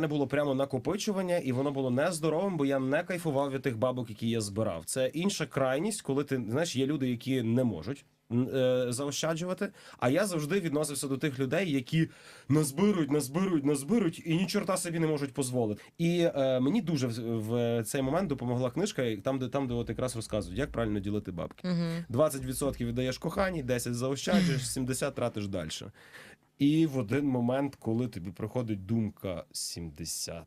мене було прямо накопичування, і воно було нездоровим, бо я не кайфував від тих бабок, які я збирав. Це інша крайність, коли ти знаєш, є люди, які не можуть. е, Заощаджувати, а я завжди відносився до тих людей, які назбирують, назбирують, назбирують і ні чорта собі не можуть дозволити. І е, мені дуже в, в цей момент допомогла книжка, там, де там, де от якраз розказують, як правильно ділити бабки. Угу. 20% віддаєш коханій, 10 заощаджуєш, 70 тратиш далі. І в один момент, коли тобі приходить думка 70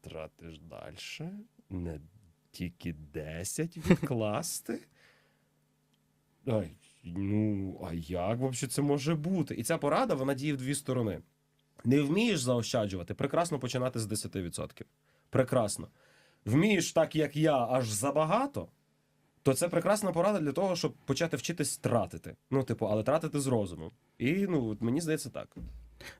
тратиш далі, не тільки 10 відкласти. Ай, ну, а як взагалі це може бути? І ця порада вона діє в дві сторони. Не вмієш заощаджувати, прекрасно починати з 10%. Прекрасно. Вмієш так, як я, аж забагато, то це прекрасна порада для того, щоб почати вчитись тратити. Ну, типу, але тратити з розумом. І ну, мені здається так.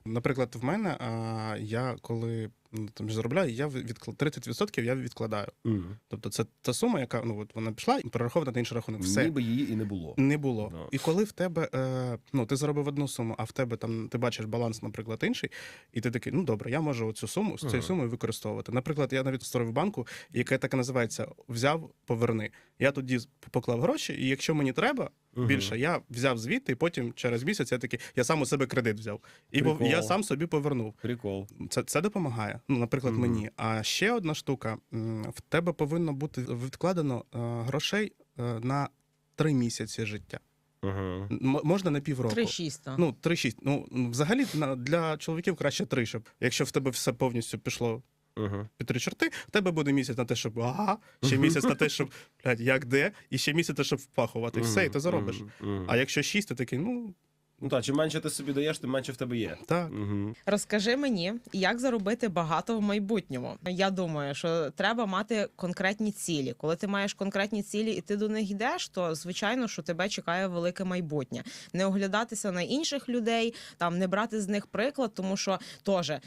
Наприклад, в мене а, я коли там заробляю, я відкл... 30% я відкладаю. Мгм. Тобто це та сума, яка ну от вона пішла і перерахована на інший рахунок. Все Ніби її і не було. не було. Да. І коли в тебе е, ну ти заробив одну суму, а в тебе там ти бачиш баланс, наприклад, інший, і ти такий, ну добре, я можу цю суму з цією Ага. сумою використовувати. Наприклад, я навіть створив банку, яка так і називається Взяв, поверни. Я тоді поклав гроші, і якщо мені треба Мгм. більше, я взяв звідти, і потім через місяць я такий, я сам у себе кредит взяв. І Прикол. я сам собі повернув. Прикол. Це, це допомагає. Ну, наприклад, мені. А ще одна штука: в тебе повинно бути відкладено е, грошей е, на три місяці життя. Угу. Можна на півроку. 3-6. Ну, 3-6. Ну, взагалі для чоловіків краще 3, щоб якщо в тебе все повністю пішло Угу. під три чорти, в тебе буде місяць на те, щоб ага, ще місяць на те, щоб блядь, як де, і ще місяць, щоб впахувати. І все, і ти заробиш. А якщо 6, то такий, ну Ну так, чим менше ти собі даєш, тим менше в тебе є. так. Угу. Розкажи мені, як заробити багато в майбутньому. Я думаю, що треба мати конкретні цілі. Коли ти маєш конкретні цілі і ти до них йдеш, то звичайно, що тебе чекає велике майбутнє. Не оглядатися на інших людей, там не брати з них приклад, тому що теж е,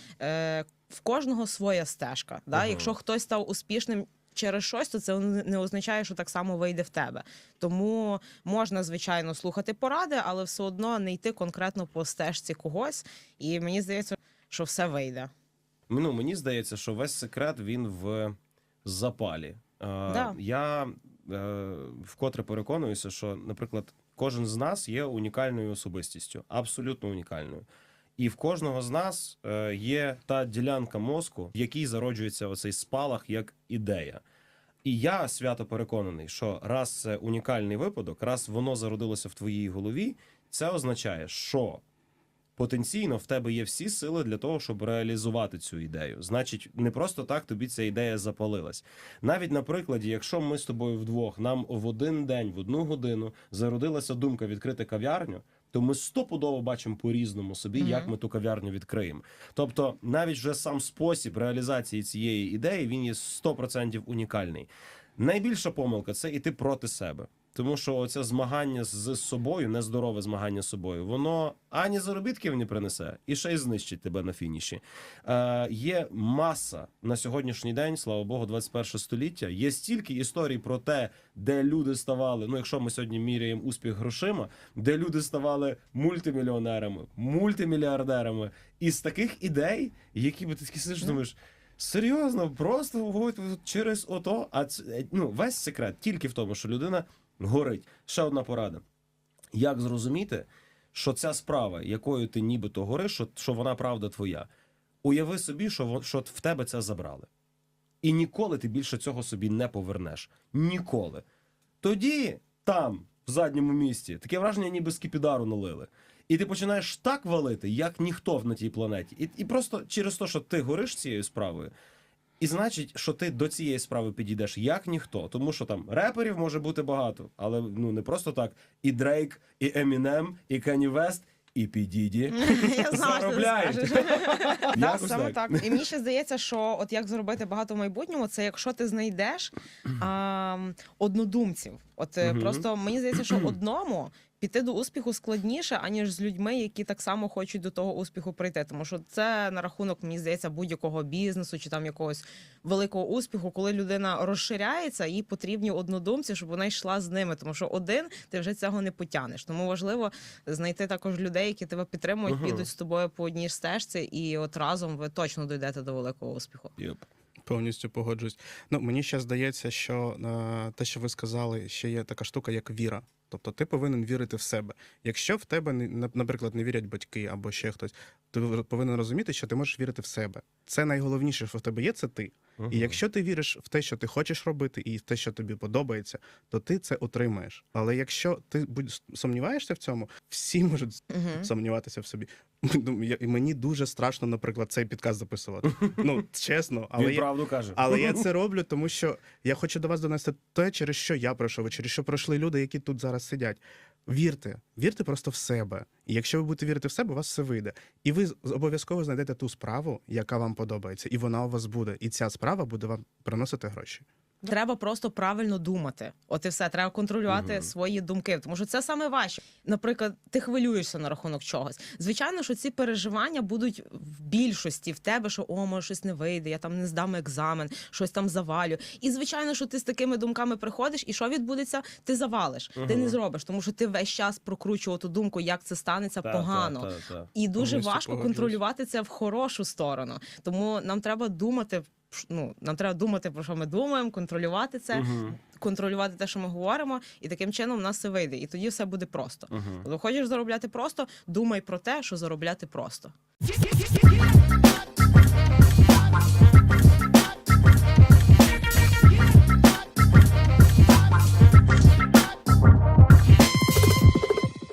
в кожного своя стежка. Да? Ага. Якщо хтось став успішним. Через щось, то це не означає, що так само вийде в тебе. Тому можна, звичайно, слухати поради, але все одно не йти конкретно по стежці когось. І мені здається, що все вийде. Ну, мені здається, що весь секрет він в запалі. Е, Да. Я е, вкотре переконуюся, що, наприклад, кожен з нас є унікальною особистістю, абсолютно унікальною. І в кожного з нас е, є та ділянка мозку, в якій зароджується оцей спалах як ідея. І я свято переконаний, що раз це унікальний випадок, раз воно зародилося в твоїй голові, це означає, що потенційно в тебе є всі сили для того, щоб реалізувати цю ідею. Значить, не просто так тобі ця ідея запалилась. Навіть на прикладі, якщо ми з тобою вдвох нам в один день, в одну годину зародилася думка відкрити кав'ярню. То ми стопудово бачимо по-різному собі, Мгм. як ми ту кав'ярню відкриємо. Тобто, навіть вже сам спосіб реалізації цієї ідеї він є 100% унікальний. Найбільша помилка це іти проти себе. Тому що оце змагання з собою, нездорове змагання з собою, воно ані заробітків не принесе, і ще й знищить тебе на фініші. Е, є маса на сьогоднішній день, слава Богу, 21 століття. Є стільки історій про те, де люди ставали. Ну, якщо ми сьогодні міряємо успіх грошима, де люди ставали мультимільйонерами, мультимільярдерами, із таких ідей, які би ти такі сидиш, думаєш. Серйозно, просто от через ото. А ну, весь секрет тільки в тому, що людина горить. Ще одна порада. Як зрозуміти, що ця справа, якою ти нібито гориш, що, що вона правда твоя? Уяви собі, що, що в тебе це забрали. І ніколи ти більше цього собі не повернеш. Ніколи. Тоді там, в задньому місці, таке враження, ніби скіпідару налили. І ти починаєш так валити, як ніхто на тій планеті. І, і просто через те, що ти гориш цією справою, і значить, що ти до цієї справи підійдеш як ніхто. Тому що там реперів може бути багато, але ну не просто так. І Дрейк, і Емінем, і Кенні Вест, і Підіді. Я знала, що ти Заробляють. скажеш. Так, саме так. І мені ще здається, що от як заробити багато в майбутньому, це якщо ти знайдеш а, однодумців. От е, Мгм. просто мені здається, що одному піти до успіху складніше, аніж з людьми, які так само хочуть до того успіху прийти. Тому що це на рахунок, мені здається, будь-якого бізнесу чи там якогось великого успіху, коли людина розширяється, їй потрібні однодумці, щоб вона йшла з ними. Тому що один ти вже цього не потягнеш. Тому важливо знайти також людей, які тебе підтримують, підуть з тобою по одній стежці, і от разом ви точно дійдете до великого успіху. Єп. Повністю погоджуюсь. Ну мені ще здається, що е, те, що ви сказали, ще є така штука, як віра. Тобто ти повинен вірити в себе. Якщо в тебе не- наприклад, не вірять батьки або ще хтось, ти повинен розуміти, що ти можеш вірити в себе. Це найголовніше, що в тебе є, це ти. Мгм. І якщо ти віриш в те, що ти хочеш робити, і в те, що тобі подобається, то ти це отримаєш. Але якщо ти будь сумніваєшся в цьому, всі можуть Угу. сумніватися в собі. Ну, і мені дуже страшно, наприклад, цей підказ записувати. Ну чесно, але Він я, правду каже. але я це роблю, тому що я хочу до вас донести те, через що я пройшов, через що пройшли люди, які тут зараз сидять. Вірте, вірте просто в себе. І якщо ви будете вірити в себе, у вас все вийде. І ви обов'язково знайдете ту справу, яка вам подобається, і вона у вас буде. І ця справа буде вам приносити гроші. Треба просто правильно думати. От і все, треба контролювати Мгм. свої думки, тому що це саме важче. Наприклад, ти хвилюєшся на рахунок чогось. Звичайно, що ці переживання будуть в більшості в тебе, що о, може щось не вийде, я там не здам екзамен, щось там завалю. І звичайно, що ти з такими думками приходиш, і що відбудеться? Ти завалиш, ти не зробиш, тому що ти весь час прокручував ту думку, як це станеться Та, погано. та, та, та. І дуже Повністю важко погоджуюсь. контролювати це в хорошу сторону. Тому нам треба думати. Ну, нам треба думати, про що ми думаємо, контролювати це, Мгм. контролювати те, що ми говоримо, і таким чином в нас все вийде. І тоді все буде просто. Мгм. Коли хочеш заробляти просто, думай про те, що заробляти просто.